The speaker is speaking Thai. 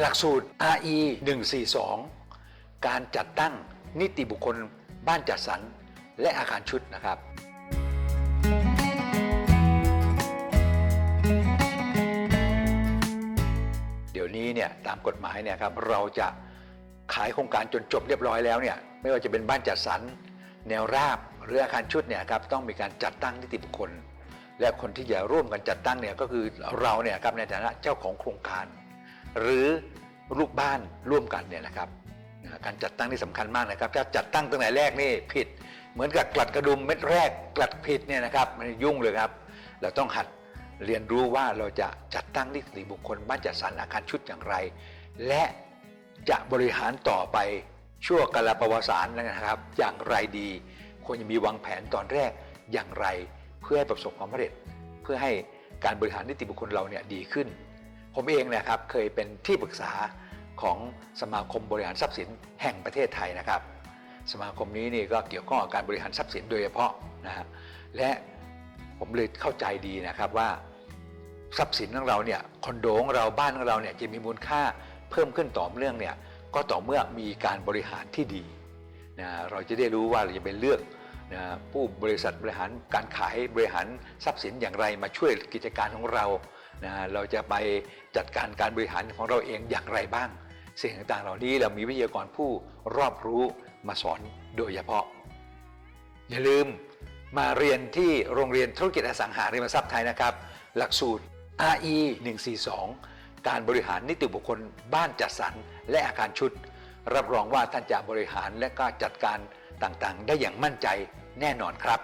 หลักสูตร RE 142 การจัดตั้งนิติบุคคลบ้านจัดสรรและอาคารชุดนะครับเดี๋ยวนี้เนี่ยตามกฎหมายเนี่ยครับเราจะขายโครงการจนจบเรียบร้อยแล้วเนี่ยไม่ว่าจะเป็นบ้านจัดสรรแนวราบหรืออาคารชุดเนี่ยครับต้องมีการจัดตั้งนิติบุคคล และคนที่จะร่วมกันจัดตั้งเนี่ยก็คือเราเนี่ยครับในฐานะเจ้าของโครงการ หรือลูกบ้านร่วมกันเนี่ยนะครับการจัดตั้งนี่สำคัญมากนะครับถ้าจัดตั้งตั้งแต่แรกนี่ผิด เหมือนกับกลัดกระดุมเม็ดแรกกลัดผิดเนี่ยนะครับมันยุ่งเลยครับ เราต้องหัดเรียนรู้ว่าเราจะจัดตั้งนิติบุคคลบ้านจัดสรรอาคารชุดอย่างไร และจะบริหารต่อไปชั่วกาลประวัติศาสตร์นะครับ อย่างไรดีควรจะมีวางแผนตอนแรกอย่างไร เพื่อให้ประสบความสำเร็จ เพื่อให้การบริหารนิติบุคคลเราเนี่ยดีขึ้น ผมเองเนะครับเคยเป็นที่ปรึกษาของสมาคมบริหารทรัพย์สินแห่งประเทศไทยนะครับ สมาคมนี้นี่ก็เกี่ยวข้องกับการบริหารทรัพย์สินโดยเฉพาะนะฮะและผมเลยเข้าใจดีนะครับว่า ทรัพย์สินของเราเนี่ยคอนโดของเราบ้านของเราเนี่ยจะมีมูลค่าเพิ่มขึ้นต่อเนื่องเนี่ยก็ต่อเมื่อมีการบริหารที่ดีนะเราจะได้รู้ว่าเราจะไปเลือกนะผู้บริษัทบริหารการขายบริหารทรัพย์สินอย่างไรมาช่วยกิจการของเรา นะเราจะไปจัดการการบริหารของเราเองอย่างไรบ้าง สิ่งต่างๆ เหล่านี้เรามีวิทยากรผู้รอบรู้มาสอนโดยเฉพาะ อย่าลืมมาเรียนที่โรงเรียนธุรกิจอสังหาริมทรัพย์ไทยนะครับ หลักสูตร RE 142 การบริหารนิติบุคคลบ้านจัดสรรและอาคารชุด รับรองว่าท่านจะบริหารและก็จัดการต่างๆ ได้อย่างมั่นใจแน่นอนครับ